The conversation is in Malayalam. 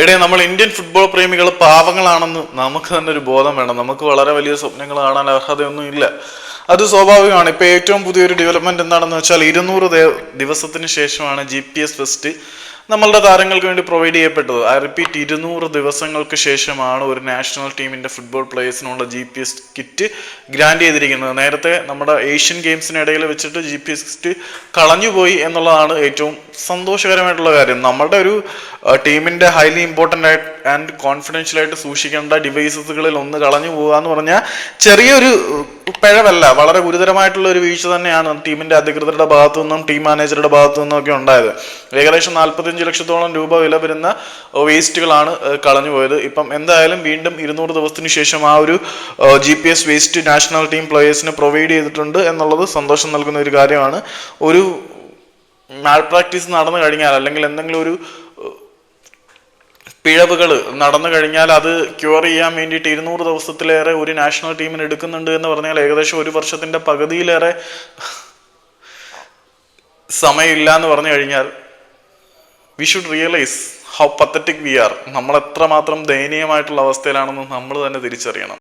എടേ നമ്മൾ ഇന്ത്യൻ ഫുട്ബോൾ പ്രേമികൾ പാവങ്ങളാണെന്ന് നമുക്ക് തന്നെ ഒരു ബോധം വേണം. നമുക്ക് വളരെ വലിയ സ്വപ്നങ്ങൾ കാണാൻ അർഹതയൊന്നും ഇല്ല. അത് സ്വാഭാവികമാണ്. ഇപ്പൊ ഏറ്റവും പുതിയൊരു ഡെവലപ്മെന്റ് എന്താണെന്ന് വെച്ചാൽ ഇരുന്നൂറ് ദിവസത്തിന് ശേഷമാണ് ജി പി എസ് ഫെസ്റ്റ് നമ്മളുടെ താരങ്ങൾക്ക് വേണ്ടി പ്രൊവൈഡ് ചെയ്യപ്പെട്ടത്. ഐ റിപ്പീറ്റ് ഇരുന്നൂറ് ദിവസങ്ങൾക്ക് ശേഷമാണ് ഒരു നാഷണൽ ടീമിന്റെ football പ്ലേയേഴ്സിനുള്ള G P S kit grant ചെയ്തിരിക്കുന്നത്. നേരത്തെ നമ്മുടെ ഏഷ്യൻ ഗെയിംസിനിടയിൽ വെച്ചിട്ട് ജി പി എസ് കിറ്റ് കളഞ്ഞുപോയി എന്നുള്ളതാണ് ഏറ്റവും സന്തോഷകരമായിട്ടുള്ള കാര്യം. നമ്മുടെ ഒരു ടീമിന്റെ ഹൈലി ഇമ്പോർട്ടന്റ് ആയിട്ട് ആൻഡ് കോൺഫിഡൻഷ്യൽ ആയിട്ട് സൂക്ഷിക്കേണ്ട ഡിവൈസസുകളിൽ ഒന്ന് കളഞ്ഞു പോകുക എന്ന് പറഞ്ഞാൽ ചെറിയൊരു പിഴവല്ല വളരെ ഗുരുതരമായിട്ടുള്ള ഒരു വീഴ്ച തന്നെയാണ് ടീമിന്റെ അധികൃതരുടെ ഭാഗത്തു നിന്നും ടീം മാനേജറുടെ ഭാഗത്തു നിന്നും ഒക്കെ ഉണ്ടായത്. ഏകദേശം നാല്പത്തിയഞ്ച് ലക്ഷത്തോളം രൂപ വില വരുന്ന വേസ്റ്റുകളാണ് കളഞ്ഞുപോയത് ഇപ്പം എന്തായാലും വീണ്ടും ഇരുന്നൂറ് ദിവസത്തിന് ശേഷം ആ ഒരു G P S vest national team പ്ലേയേഴ്സിന് provide ചെയ്തിട്ടുണ്ട് എന്നുള്ളത് സന്തോഷം നൽകുന്ന ഒരു കാര്യമാണ്. ഒരു മാൽ പ്രാക്ടീസ് നടന്നു കഴിഞ്ഞാൽ അല്ലെങ്കിൽ എന്തെങ്കിലും ഒരു പിഴവുകൾ നടന്നു കഴിഞ്ഞാൽ അത് ക്യൂർ ചെയ്യാൻ വേണ്ടിയിട്ട് ഇരുന്നൂറ് ദിവസത്തിലേറെ ഒരു നാഷണൽ ടീമിന് എടുക്കുന്നുണ്ട് എന്ന് പറഞ്ഞാൽ ഏകദേശം ഒരു വർഷത്തിന്റെ പകുതിയിലേറെ സമയമില്ല എന്ന് പറഞ്ഞു കഴിഞ്ഞാൽ we should realise how pathetic we are നമ്മൾ എത്രമാത്രം ദയനീയമായിട്ടുള്ള അവസ്ഥയിലാണെന്ന് നമ്മൾ തന്നെ തിരിച്ചറിയണം.